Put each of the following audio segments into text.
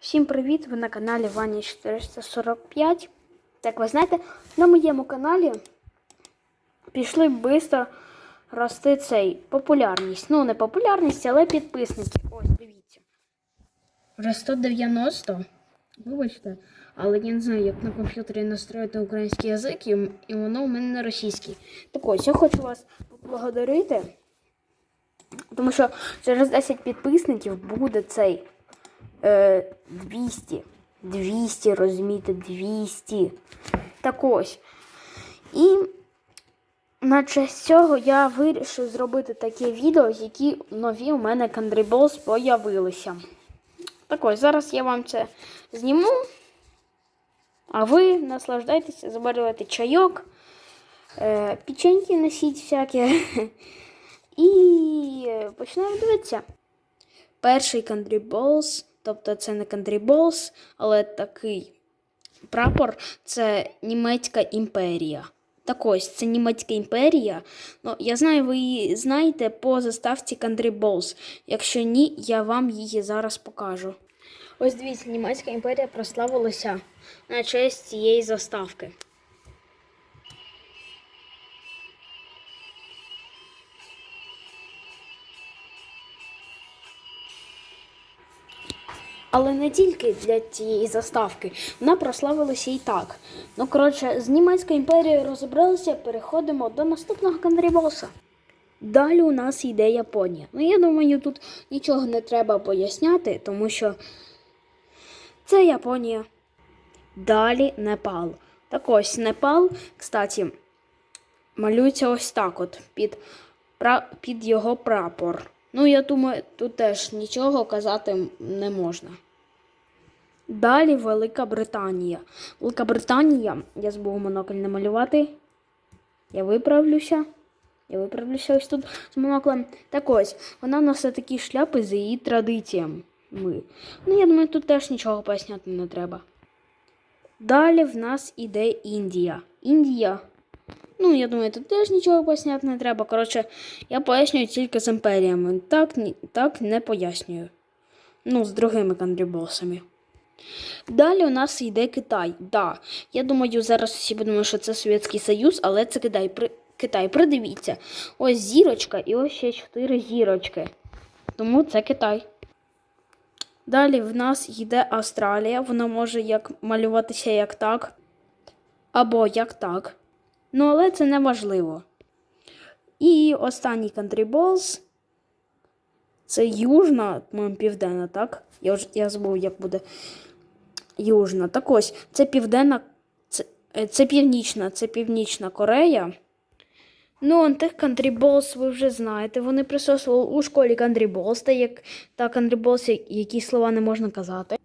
Всім привіт! Ви на каналі Ваня 445. Як ви знаєте, на моєму каналі пішли швидко рости цей популярність. Ну, не популярність, але підписники. Ось, дивіться. Вже 190. Вибачте, але я не знаю, як на комп'ютері настроїти український язик, і воно у мене не російський. Так ось, я хочу вас поблагодарити. Тому що через 10 підписників буде цей е, 200. 200, розумієте, 200. Так ось. І на честь цього я вирішив зробити таке відео, які нові у мене кандріболс появилися. Так ось, зараз я вам це зніму. А ви наслаждайтеся, заварювати чайок, е, печеньки носіть всякі. І почнемо дивитися. Перший Balls, тобто це не Balls, але такий прапор це Німецька імперія. Так ось, це Німецька імперія. Ну, я знаю, ви її знаєте по заставці Balls. Якщо ні, я вам її зараз покажу. Ось дивіться, Німецька імперія прославилася на честь цієї заставки. Але не тільки для цієї заставки, вона прославилася і так. Ну, коротше, з Німецькою імперією розібралися, переходимо до наступного кандрібоса. Далі у нас йде Японія. Ну, я думаю, тут нічого не треба поясняти, тому що це Японія. Далі Непал. Так ось Непал, кстати, малюється ось так от під, під його прапор. Ну, я думаю, тут теж нічого казати не можна. Далі Велика Британія. Велика Британія, я забув монокль намалювати. Я виправлюся. Я виправлюся ось тут з моноклем. Так ось, вона носить такі шляпи за її традиціями. Ну, я думаю, тут теж нічого поясняти не треба. Далі в нас іде Індія. Індія. Ну, я думаю, тут теж нічого поясняти не треба. Коротше, я пояснюю тільки з імперіями. Так, так не пояснюю. Ну, з другими кандрібосами. Далі у нас йде Китай. Да. Я думаю, зараз всі подумають, що це Совєтський Союз, але це Китай. При... Китай, придивіться. Ось зірочка і ось ще чотири зірочки. Тому це Китай. Далі в нас йде Австралія. Вона може як малюватися як так, або як так. Ну, але це не важливо. І останній Country Balls. Це Южна, по-моєму, південна, так? Я, вже, я забув, як буде Южна. Так ось, це південна, це, е, це північна, це північна Корея. Ну, он тих Balls ви вже знаєте. Вони присутствували у школі Country Balls, та, як, та я- які слова не можна казати.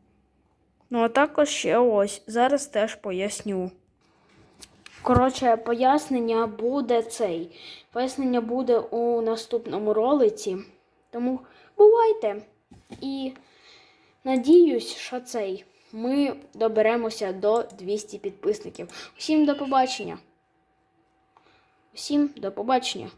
Ну, а також ще ось. Зараз теж поясню. Коротше, пояснення буде цей. Пояснення буде у наступному ролиці. Тому бувайте. І надіюсь, що цей. Ми доберемося до 200 підписників. Усім до побачення. Усім до побачення.